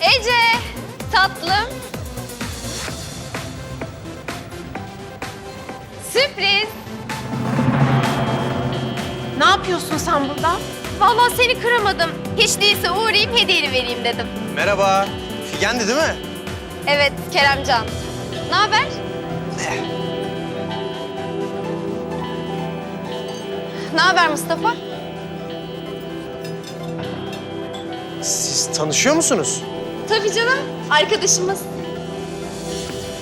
Ece, tatlım. Sürpriz. Ne yapıyorsun sen burada? Vallahi seni kıramadım. Hiç değilse uğrayayım hediyeni vereyim dedim. Merhaba. Figen'di değil mi? Evet, Keremcan. Ne haber? Ne? Ne haber Mustafa? Siz tanışıyor musunuz? Tabii canım. Arkadaşımız.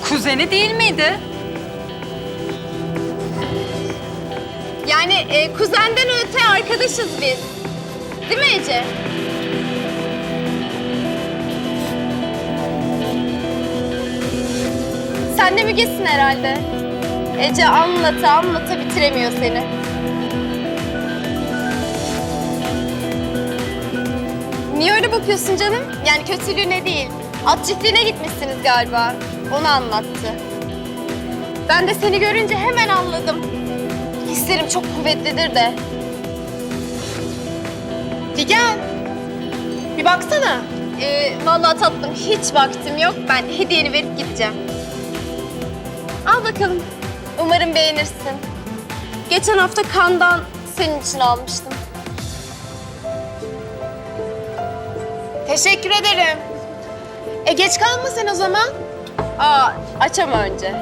Kuzeni değil miydi? Yani e, kuzenden öte arkadaşız biz. Değil mi Ece? Sen de Müge'sin herhalde. Ece anlata anlata bitiremiyor seni. Niye öyle bakıyorsun canım? Yani kötülüğüne değil. At çiftliğine gitmişsiniz galiba. Onu anlattı. Ben de seni görünce hemen anladım. Hislerim çok kuvvetlidir de. Figen. Bir baksana. Ee, vallahi tatlım hiç vaktim yok. Ben hediyeni verip gideceğim. Al bakalım. Umarım beğenirsin. Geçen hafta kandan senin için almıştım. Teşekkür ederim. E geç kalma sen o zaman. Aa, açama önce.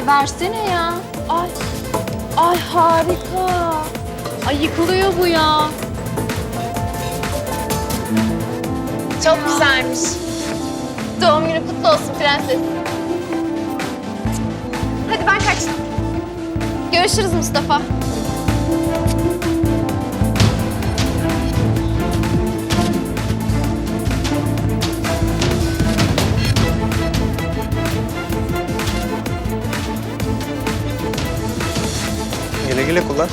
Bir versene ya. Ay. Ay harika. Ay yıkılıyor bu ya. Çok güzelmiş. Doğum günü kutlu olsun prenses. Hadi ben kaçtım. Görüşürüz Mustafa. Güle kullan.